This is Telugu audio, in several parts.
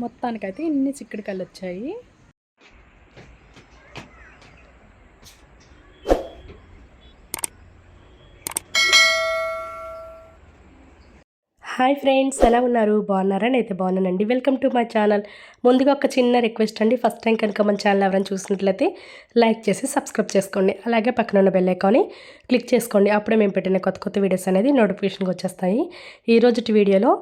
మొత్తానికైతే ఇన్ని చిక్కుడుకాయలు వచ్చాయి. హాయ్ ఫ్రెండ్స్ ఎలా ఉన్నారు? బాగున్నారా? నేనైతే బాగున్నానండి. Welcome to my channel. ముందుగా ఒక చిన్న రిక్వెస్ట్ అండి. ఫస్ట్ టైం కనుక మన ఛానల్ ఎవరైనా చూసినట్లయితే లైక్ చేసి సబ్స్క్రైబ్ చేసుకోండి. అలాగే పక్కన ఉన్న బెల్ ఐకాన్ని క్లిక్ చేసుకోండి. అప్పుడే మేము పెట్టిన కొత్త కొత్త వీడియోస్ అనేది నోటిఫికేషన్కి వచ్చేస్తాయి. ఈ రోజుటి వీడియోలో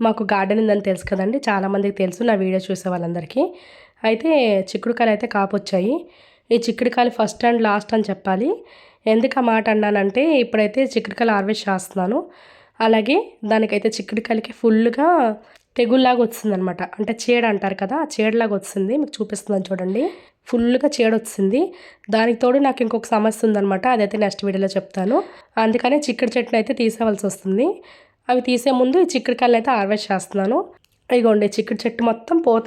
మాకు గార్డెన్ ఉందని తెలుసు కదండి చాలామందికి తెలుసు నా వీడియో చూసే వాళ్ళందరికీ. అయితే చిక్కుడుకాయలు అయితే కాపొచ్చాయి. ఈ చిక్కుడుకాయలు ఫస్ట్ అండ్ లాస్ట్ అని చెప్పాలి. ఎందుకు ఆ మాట అన్నానంటే ఇప్పుడైతే చిక్కుడుకాయలు హార్వెస్ట్ చేస్తున్నాను. అలాగే దానికైతే చిక్కుడుకాయలకి ఫుల్గా తెగుల్లాగా వచ్చిందనమాట అంటే చీడ అంటారు కదా చీడలాగా వచ్చింది. మీకు చూపిస్తున్నాను చూడండి. ఫుల్గా చీడ వచ్చింది. దానికి తోడు నాకు ఇంకొక సమస్య ఉందనమాట అదైతే నెక్స్ట్ వీడియోలో చెప్తాను. అందుకనే చిక్కుడు చెట్టును అయితే తీసేవలసి వస్తుంది. అవి తీసే ముందు ఈ చిక్కుడుకాయలు అయితే హార్వెస్ట్ చేస్తున్నాను. ఇగోండి చిక్కుడు చెట్టు మొత్తం పూత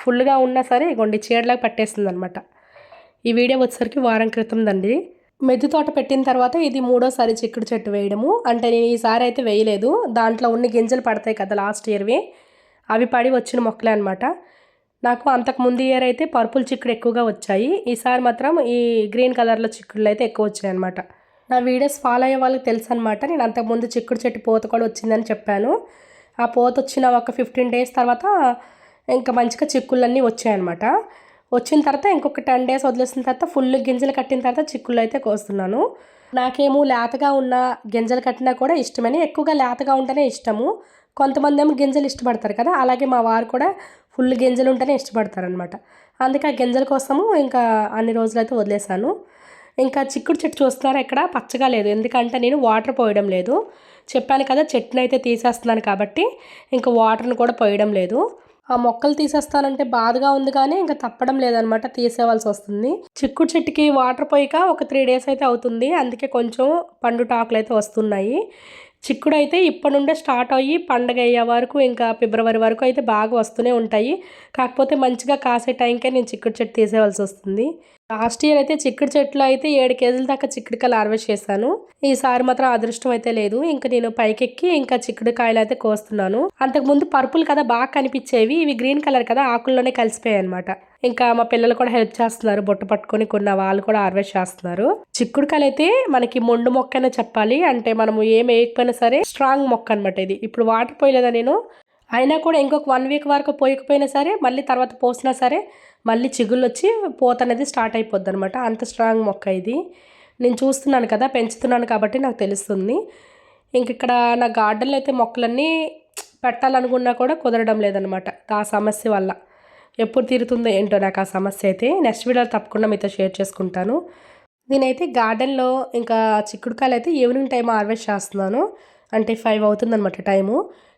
ఫుల్గా ఉన్నా సరే ఇగోండి చీడలాగా పట్టేస్తుంది అనమాట ఈ వీడియో వచ్చేసరికి వారం క్రితం దండి. మెద్దు తోట పెట్టిన తర్వాత ఇది మూడోసారి చిక్కుడు చెట్టు వేయడము. అంటే నేను ఈసారి అయితే వేయలేదు. దాంట్లో ఉన్న గింజలు పడతాయి కదా లాస్ట్ ఇయర్వి. అవి పడి వచ్చిన మొక్కలే అనమాట నాకు అంతకు ముందు ఇయర్ అయితే పర్పుల్ చిక్కుడు ఎక్కువగా వచ్చాయి. ఈసారి మాత్రం ఈ గ్రీన్ కలర్లో చిక్కుడులు అయితే ఎక్కువ వచ్చాయి అనమాట నా వీడియోస్ ఫాలో అయ్యే వాళ్ళకి తెలుసు అనమాట నేను అంతకుముందు చిక్కుడు చెట్టు పోత కూడా వచ్చిందని చెప్పాను. ఆ పోత వచ్చిన ఒక ఫిఫ్టీన్ డేస్ తర్వాత ఇంకా మంచిగా చిక్కుళ్ళన్నీ వచ్చాయన్నమాట. వచ్చిన తర్వాత ఇంకొక టెన్ డేస్ వదిలేసిన తర్వాత ఫుల్ గింజలు కట్టిన తర్వాత చిక్కుళ్ళు అయితే కోస్తున్నాను. నాకేమో లేతగా ఉన్న గింజలు కట్టినా కూడా ఇష్టమని ఎక్కువగా లేతగా ఉంటేనే ఇష్టము. కొంతమంది ఏమో గింజలు ఇష్టపడతారు కదా అలాగే మా వారు కూడా ఫుల్ గింజలు ఉంటేనే ఇష్టపడతారనమాట అందుకే ఆ గింజల కోసము ఇంకా అన్ని రోజులైతే వదిలేశాను. ఇంకా చిక్కుడు చెట్టు చూస్తున్నారా? ఇక్కడ పచ్చగా లేదు. ఎందుకంటే నేను వాటర్ పోయడం లేదు. చెప్పాను కదా చెట్టును అయితే తీసేస్తున్నాను కాబట్టి ఇంకా వాటర్ని కూడా పోయడం లేదు. ఆ మొక్కలు తీసేస్తానంటే బాధగా ఉంది కానీ ఇంకా తప్పడం లేదనమాట. తీసేవాల్సి వస్తుంది. చిక్కుడు చెట్టుకి వాటర్ పోయిక ఒక త్రీ డేస్ అయితే అవుతుంది. అందుకే కొంచెం పండు టాకులు అయితే వస్తున్నాయి. చిక్కుడు అయితే ఇప్పటి నుండే స్టార్ట్ అయ్యి పండగ అయ్యే వరకు ఇంకా ఫిబ్రవరి వరకు అయితే బాగా వస్తూనే ఉంటాయి. కాకపోతే మంచిగా కాసే టైంకే నేను చిక్కుడు చెట్టు తీసేవలసి వస్తుంది. లాస్ట్ ఇయర్ అయితే చిక్కుడు చెట్లు అయితే ఏడు కేజీల దాకా చిక్కుడుకాయలు హార్వెస్ట్ చేశాను. ఈసారి మాత్రం అదృష్టం అయితే లేదు. ఇంకా నేను పైకెక్కి ఇంకా చిక్కుడుకాయలు అయితే కోస్తున్నాను. అంతకుముందు పర్పుల్ కదా బాగా కనిపించేవి ఇవి గ్రీన్ కలర్ కదా ఆకుల్లోనే కలిసిపోయాయి అనమాట ఇంకా మా పిల్లలు కూడా హెల్ప్ చేస్తున్నారు. బొట్టు పట్టుకొని కొన్న వాళ్ళు కూడా హార్వెస్ట్ చేస్తున్నారు. చిక్కుడుకాయలు అయితే మనకి మొండు మొక్క అనే చెప్పాలి. అంటే మనము ఏం వేయకపోయినా సరే స్ట్రాంగ్ మొక్క అనమాట ఇది. ఇప్పుడు వాటర్ పోయలేదా నేను? అయినా కూడా ఇంకొక వన్ వీక్ వరకు పోయకపోయినా సరే మళ్ళీ తర్వాత పోసినా సరే మళ్ళీ చిగుళ్ళు వచ్చి పోత అనేది స్టార్ట్ అయిపోద్ది అనమాట అంత స్ట్రాంగ్ మొక్క ఇది. నేను చూస్తున్నాను కదా పెంచుతున్నాను కాబట్టి నాకు తెలుస్తుంది. ఇంక ఇక్కడ నా గార్డెన్లో అయితే మొక్కలన్నీ పెట్టాలనుకున్నా కూడా కుదరడం లేదనమాట ఆ సమస్య వల్ల. ఎప్పుడు తీరుతుందో ఏంటో నాకు ఆ సమస్య అయితే నెక్స్ట్ వీడియోలో తప్పకుండా మీతో షేర్ చేసుకుంటాను. నేనైతే గార్డెన్లో ఇంకా చిక్కుడుకాయలు అయితే ఈవినింగ్ టైం హార్వెస్ట్ చేస్తున్నాను. అంటే ఫైవ్ అవుతుందన్నమాట టైము.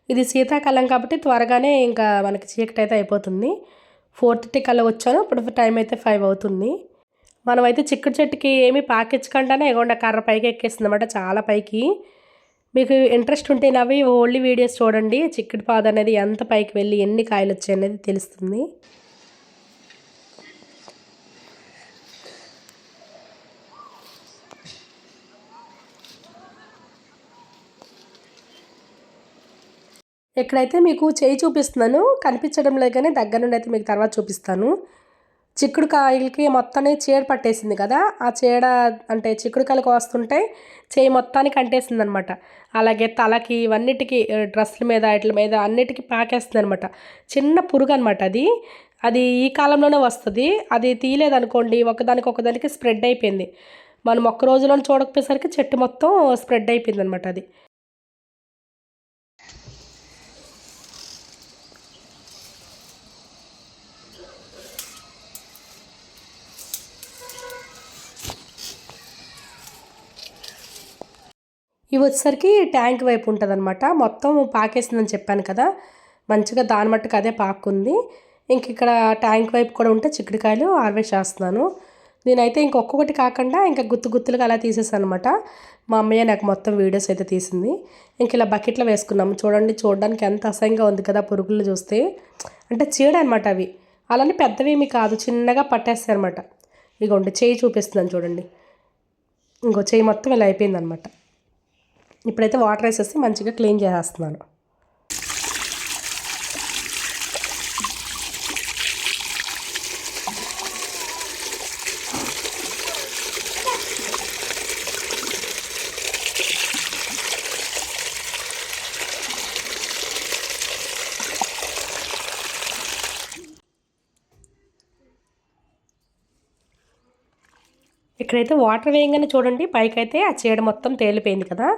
ఇది శీతాకాలం కాబట్టి త్వరగానే ఇంకా మనకి చీకటి అయితే అయిపోతుంది. ఫోర్ థర్టీ కల్లా వచ్చాను ఇప్పుడు టైం అయితే ఫైవ్ అవుతుంది. మనమైతే చిక్కుడు చెట్టుకి ఏమీ పాకించకుండానే ఎగొండ కర్ర పైకి ఎక్కేస్తుంది అనమాట చాలా పైకి. మీకు ఇంట్రెస్ట్ ఉంటే నవ్వి ఓన్లీ వీడియోస్ చూడండి. చిక్కుడు పాద అనేది ఎంత పైకి వెళ్ళి ఎన్ని కాయలు వచ్చాయి అనేది తెలుస్తుంది. ఇక్కడైతే మీకు చేయి చూపిస్తున్నాను కనిపించడం లేకనే దగ్గర నుండి అయితే మీకు తర్వాత చూపిస్తాను. చిక్కుడు కాయలకి మొత్తాన్ని చీడ పట్టేసింది కదా ఆ చీడ అంటే చిక్కుడుకాయలు కోస్తుంటే చేయి మొత్తానికి అంటేసింది అనమాట అలాగే తలకి ఇవన్నిటికి డ్రెస్సుల మీద వాటి మీద అన్నిటికీ పాకేస్తుంది అనమాట చిన్న పురుగు అనమాట అది. అది ఈ కాలంలోనే వస్తుంది. అది తీయలేదనుకోండి ఒకదానికి ఒకదానికి స్ప్రెడ్ అయిపోయింది. మనం ఒక్క రోజులో చూడకపోయేసరికి చెట్టు మొత్తం స్ప్రెడ్ అయిపోయింది అనమాట అది. ఇవి వచ్చేసరికి ట్యాంక్ వైపు ఉంటుంది అనమాట మొత్తం పాకేసిందని చెప్పాను కదా. మంచిగా దాని మట్టుకు అదే పాకుంది. ఇంక ఇక్కడ ట్యాంక్ వైపు కూడా ఉంటే చిక్కుడుకాయలు హార్వెస్ట్ చేస్తున్నాను. నేనైతే ఇంకొకటి కాకుండా ఇంకా గుత్తు గుత్తులుగా అలా తీసేసాను అనమాట మా అమ్మయ్య నాకు మొత్తం వీడియోస్ అయితే తీసింది. ఇంక ఇలా బకెట్లో వేసుకున్నాము. చూడండి చూడడానికి ఎంత అసహ్యంగా ఉంది కదా పురుగులు చూస్తే. అంటే చీడ అనమాట అవి. అలానే పెద్దవేమి కాదు చిన్నగా పట్టేస్తాయి అనమాట ఇగోండి చేయి చూపిస్తున్నాను చూడండి. ఇంకో చేయి మొత్తం ఇలా అయిపోయిందనమాట ఇప్పుడైతే వాటర్ వేసేసి మంచిగా క్లీన్ చేసేస్తున్నాను. ఇక్కడైతే వాటర్ వేయంగానే చూడండి పైకైతే ఆ చీడ మొత్తం తేలిపోయింది కదా.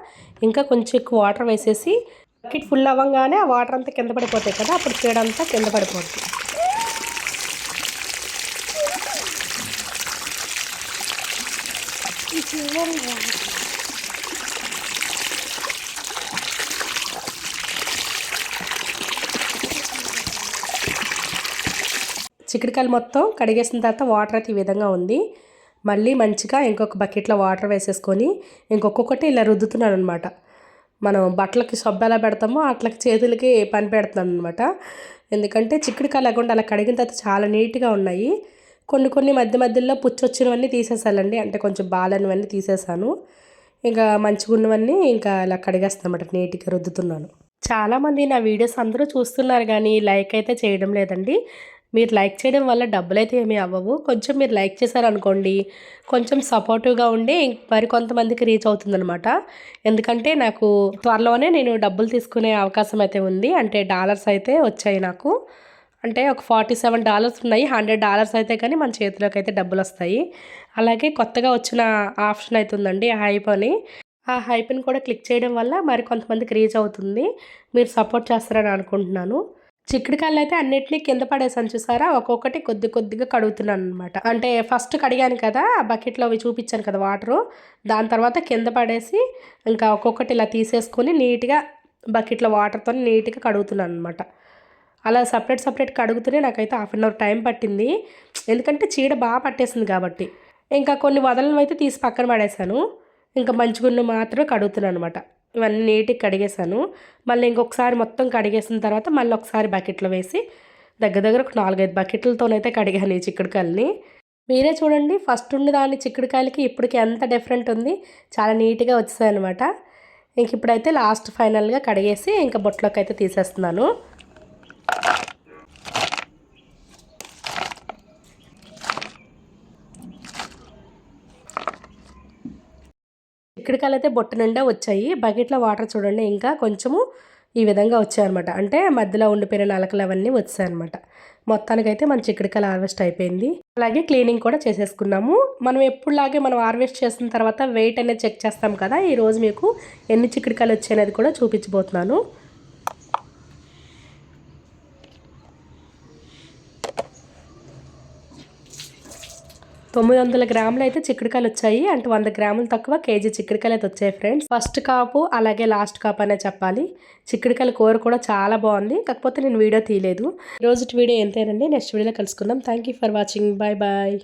ఇంకా కొంచెం ఎక్కువ వాటర్ వేసేసి బకెట్ ఫుల్ అవ్వగానే ఆ వాటర్ అంతా కింద పడిపోతాయి కదా అప్పుడు చీడ అంతా కింద పడిపోతుంది చిక్కుడుకాయలు మొత్తం కడిగేసిన తర్వాత వాటర్ అయితే ఈ విధంగా ఉంది. మళ్ళీ మంచిగా ఇంకొక బకెట్లో వాటర్ వేసేసుకొని ఇంకొక్కొక్కటి ఇలా రుద్దుతున్నాను అనమాట మనం బట్టలకి సబ్బు ఎలా పెడతామో అట్లకి చేతులకి పని పెడుతున్నాను అనమాట ఎందుకంటే చిక్కుడుకాయ లేకుండా అలా కడిగిన తర్వాత చాలా నీట్గా ఉన్నాయి. కొన్ని కొన్ని మధ్య మధ్యలో పుచ్చొచ్చినవన్నీ తీసేసాలండి. అంటే కొంచెం బాలనివన్నీ తీసేసాను. ఇంకా మంచిగా ఉన్నవన్నీ ఇంకా ఇలా కడిగేస్తాను అనమాట నీట్గా రుద్దుతున్నాను. చాలామంది నా వీడియోస్ అందరూ చూస్తున్నారు కానీ లైక్ అయితే చేయడం లేదండి. మీరు లైక్ చేయడం వల్ల డబ్బులు అయితే ఏమీ అవ్వవు. కొంచెం మీరు లైక్ చేశారనుకోండి కొంచెం సపోర్టివ్గా ఉండి మరి కొంతమందికి రీచ్ అవుతుందనమాట ఎందుకంటే నాకు త్వరలోనే నేను డబ్బులు తీసుకునే అవకాశం అయితే ఉంది. అంటే డాలర్స్ అయితే వచ్చాయి నాకు. అంటే ఒక ఫార్టీ సెవెన్ డాలర్స్ ఉన్నాయి. హండ్రెడ్ డాలర్స్ అయితే కానీ మన చేతిలోకి అయితే డబ్బులు వస్తాయి. అలాగే కొత్తగా వచ్చిన ఆప్షన్ అయితే ఉందండి హైప్ అని. ఆ హైప్ని కూడా క్లిక్ చేయడం వల్ల మరి కొంతమందికి రీచ్ అవుతుంది. మీరు సపోర్ట్ చేస్తారని అనుకుంటున్నాను. చిక్కుడుకాయలు అయితే అన్నిటినీ కింద పడేసాను చూసారా? ఒక్కొక్కటి కొద్ది కొద్దిగా కడుగుతున్నాను అనమాట అంటే ఫస్ట్ కడిగాను కదా ఆ బకెట్లో అవి చూపించాను కదా వాటరు. దాని తర్వాత కింద పడేసి ఇంకా ఒక్కొక్కటి ఇలా తీసేసుకొని నీట్గా బకెట్లో వాటర్తో నీట్గా కడుగుతున్నాను అనమాట అలా సపరేట్ సపరేట్ కడుగుతూనే నాకైతే హాఫ్ అన్ అవర్ టైం పట్టింది. ఎందుకంటే చీడ బాగా పట్టేసింది కాబట్టి. ఇంకా కొన్ని వదలను అయితే తీసి పక్కన పడేసాను. ఇంకా మంచిగున్న మాత్రమే కడుగుతున్నాను అనమాట ఇవన్నీ నీట్గా కడిగేసాను మళ్ళీ ఇంకొకసారి మొత్తం కడిగేసిన తర్వాత మళ్ళీ ఒకసారి బకెట్లో వేసి దగ్గర దగ్గర ఒక నాలుగైదు బకెట్లతోనైతే కడిగాను ఈ చిక్కుడుకాయలని. మీరే చూడండి ఫస్ట్ ఉన్న దాని చిక్కుడుకాయలకి ఇప్పటికి ఎంత డిఫరెంట్ ఉంది. చాలా నీట్గా వచ్చాయి అనమాట ఇంక ఇప్పుడైతే లాస్ట్ ఫైనల్గా కడిగేసి ఇంకా బొట్లోకి అయితే తీసేస్తున్నాను. ఇక్కడికల్ అయితే బొట్టు నిండా వచ్చాయి. బకెట్లో వాటర్ చూడండి ఇంకా కొంచెము ఈ విధంగా వచ్చాయన్నమాట. అంటే మధ్యలో ఉండిపోయిన నలకలు అవన్నీ వచ్చాయన్నమాట. మొత్తానికైతే మన చిక్కుడుకాయలు హార్వెస్ట్ అయిపోయింది. అలాగే క్లీనింగ్ కూడా చేసేసుకున్నాము. మనం ఎప్పుడులాగే మనం హార్వెస్ట్ చేసిన తర్వాత వెయిట్ అనేది చెక్ చేస్తాం కదా. ఈరోజు మీకు ఎన్ని చిక్కుడుకాయలు వచ్చాయనేది కూడా చూపించబోతున్నాను. తొమ్మిది వందల గ్రాములు అయితే చిక్కుడుకాయలు వచ్చాయి. అంటే వంద గ్రాములు తక్కువ కేజీ చిక్కుడుకాయలు అయితే వచ్చాయి ఫ్రెండ్స్. ఫస్ట్ కాపు అలాగే లాస్ట్ కాపు అనే చెప్పాలి. చిక్కుడుకాయల కూర కూడా చాలా బాగుంది. కాకపోతే నేను వీడియో తీయలేదు. రోజు వీడియో ఎంతేనండి నెక్స్ట్ వీడియోలో కలుసుకుందాం. Thank for watching bye bye